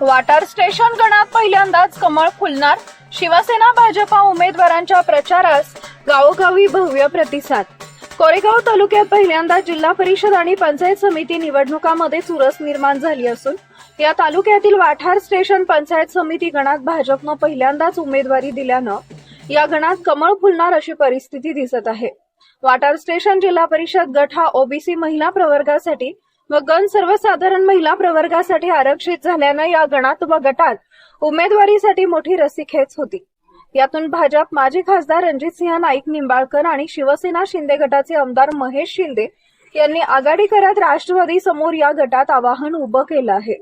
Watar station गणात पहिल्यांदाच कमळ फुलणार. शिवसेना भाजपा उमेदवारांच्या प्रचारास गावोगावी भव्य प्रतिसाद. कोरेगाव तालुक्यात पहिल्यांदा जिल्हा परिषद आणि पंचायत समिती निवडणुकामध्ये चुरस निर्माण झाली असून या तालुक्यातील वाठार स्टेशन पंचायत समिती गणात भाजपनं पहिल्यांदाच उमेदवारी दिल्यानं या गणात कमळ फुलणार अशी परिस्थिती दिसत आहे. वाटार स्टेशन जिल्हा परिषद गट हा ओबीसी महिला प्रवर्गासाठी व गण सर्वसाधारण महिला प्रवर्गासाठी आरक्षित झाल्यानं या गणात व गटात उमेदवारीसाठी मोठी रस्सीखेच होती. यातून भाजप माजी खासदार रणजितसिंह नाईक निंबाळकर आणि शिवसेना शिंदे गटाचे आमदार महेश शिंदे यांनी आघाडी करत राष्ट्रवादी समोर या गटात आवाहन उभं केलं आहे.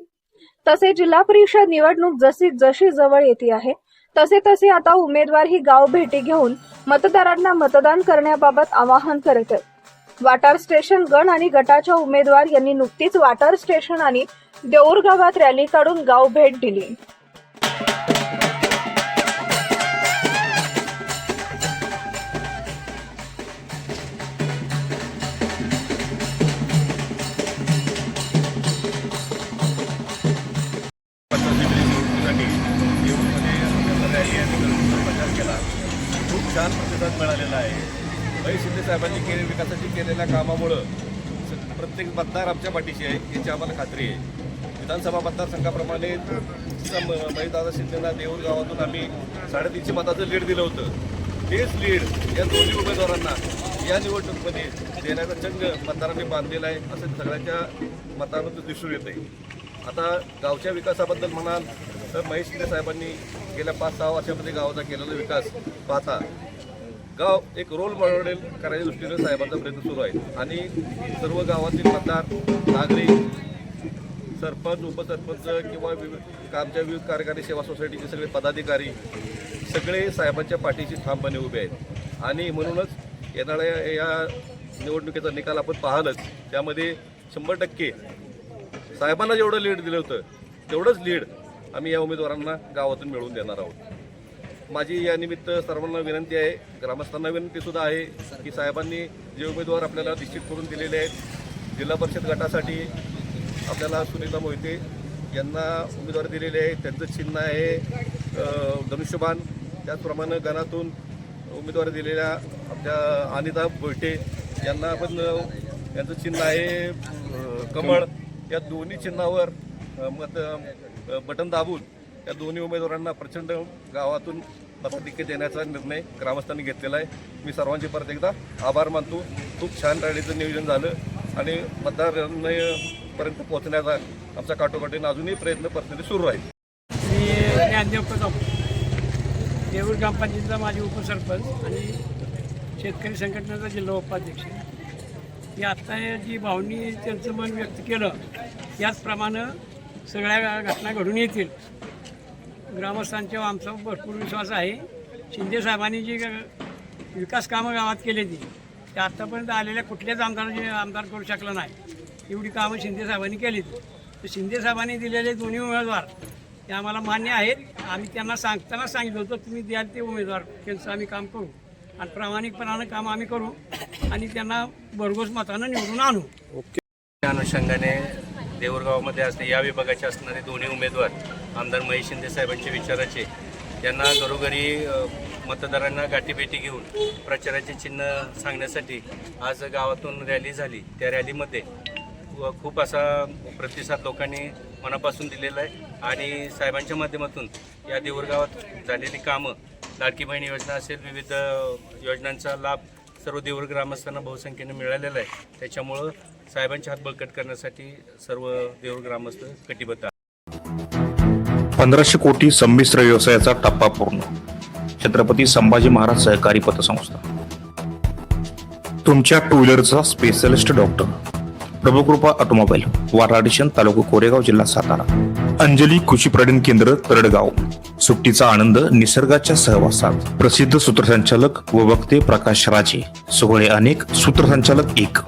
तसे जिल्हा परिषद निवडणूक जशी जशी जवळ येते आहे तसे तसे आता उमेदवार ही गाव भेटी घेऊन मतदारांना मतदान करण्याबाबत आवाहन करत आहेत. वाटार स्टेशन गण आणि गटाच्या उमेदवार यांनी नुकतीच वाटार स्टेशन आणि देऊर गावात रॅली काढून गाव भेट दिली. खूप छान प्रतिसाद मिळालेला आहे. महेश शिंदे साहेबांनी केले विकासाची केलेल्या कामामुळं प्रत्येक मतदार आमच्या पाठीशी आहे याची आम्हाला खात्री आहे. विधानसभा मतदारसंघाप्रमाणे महेशदादा शिंदेना देऊर गावातून आम्ही साडेतीनशे मताचं लीड दिलं होतं. तेच लीड या दोन्ही उमेदवारांना या निवडणुकीमध्ये देण्याचा चंग मतदारांनी बांधलेला आहे असं सगळ्यांच्या मतांमध्ये दिसून येत आहे आता गावच्या विकासाबद्दल म्हणाल तर महेश शिंदे साहेबांनी गेल्या पाच सहा वर्षामध्ये गावाचा केलेला विकास पाहता गाव एक रोल मॉडेल करायच्या दृष्टीने साहेबांचा प्रयत्न सुरू आहे. आणि सर्व गावातील मतदार नागरिक सरपंच उपसरपंच किंवा विविध आमच्या विविध कार्यकारी सेवा सोसायटीचे सगळे पदाधिकारी सगळे साहेबांच्या पाठीशी ठामपणे उभे आहेत. आणि म्हणूनच येणाऱ्या या निवडणुकीचा निकाल आपण पाहालच. त्यामध्ये शंभर टक्के साहेबांना जेवढं लीड दिलं होतं तेवढंच लीड आम्ही या उमेदवारांना गावातून मिळवून देणार आहोत. माझी या निमित्त सर्वांना विनंती आहे ग्रामस्थांना विनंती सुद्धा आहे की साहेबांनी जे उमेदवार आपल्याला निश्चित करून दिलेले आहेत जिल्हा परिषद गटासाठी आपल्याला सुनीता मोहिते यांना उमेदवारी दिलेले आहे त्यांचं चिन्ह आहे धनुष्यबान धनुष्यबाण त्याचप्रमाणे गणातून उमेदवारी दिलेल्या आपल्या अनिता भोयटे यांना पण यांचं चिन्ह आहे कमळ या दोन्ही चिन्हावर मत बटन दाबून या दोन्ही उमेदवारांना प्रचंड गावातून मताधिक्य देण्याचा निर्णय ग्रामस्थांनी घेतलेला आहे. मी सर्वांचे परत एकदा आभार मानतो. खूप छान रॅलीचं नियोजन झालं आणि मतदारांपर्यंत पोहोचण्याचा आमचा काटोकाटीनं अजूनही प्रयत्न परिस्थिती सुरू आहे मी ज्ञानदेव ग्रामपंचायतीचा माजी उपसरपंच आणि शेतकरी संघटनेचा जिल्हा उपाध्यक्ष. ही आत्ता जी भावनी त्यांचं मन व्यक्त केलं याचप्रमाणे सगळ्या घटना घडून येतील. ग्रामस्थांच्या आमचा भरपूर विश्वास आहे. शिंदे साहेबांनी जी विकास कामं गावात केली ती ते आत्तापर्यंत आलेल्या कुठल्याच आमदाराचे आमदार करू शकला नाही. एवढी कामं शिंदे साहेबांनी केली तर शिंदे साहेबांनी दिलेले दोन्ही उमेदवार ते आम्हाला मान्य आहेत. आम्ही त्यांना सांगताना सांगितलं होतं तुम्ही द्याल ते उमेदवार त्यांचं आम्ही काम करू. आणि प्रामाणिकपणानं काम आम्ही करू आणि त्यांना भरघोस मतानं निवडून आणू. त्या अनुषंगाने देऊरगावमध्ये असणे या विभागाचे असणारे दोन्ही उमेदवार आमदार महेश शिंदे साहेबांचे विचाराचे त्यांना घरोघरी मतदारांना गाठीभेटी घेऊन प्रचाराचे चिन्ह सांगण्यासाठी आज गावातून रॅली झाली. त्या रॅलीमध्ये व खूप असा प्रतिसाद लोकांनी मनापासून दिलेला आहे आणि साहेबांच्या माध्यमातून या देऊरगावात झालेली कामं लाडकी बहीण योजना असेल विविध योजनांचा लाभ सर्व देऊर ग्रामस्थांना बहुसंख्येने मिळालेला आहे. त्याच्यामुळं साहेबांचे हात बळकट करण्यासाठी सर्व देऊर ग्रामस्थ कटिबद्ध पंधराशे कोटी संमिश्र व्यवसायाचा टप्पा पूर्ण. छत्रपती संभाजी महाराज सहकारी पतसंस्था. तुमच्या टू व्हीलरचा स्पेशलिस्ट डॉक्टर. प्रभुकृपा ऑटोमोबाईल वाराडिशन तालुका कोरेगाव जिल्हा सातारा. अंजली कृषी पर्यटन केंद्र तरडगाव. सुट्टीचा आनंद निसर्गाच्या सहवासात. प्रसिद्ध सूत्रसंचालक व वक्ते प्रकाश राजे. सोहळे अनेक सूत्रसंचालक एक.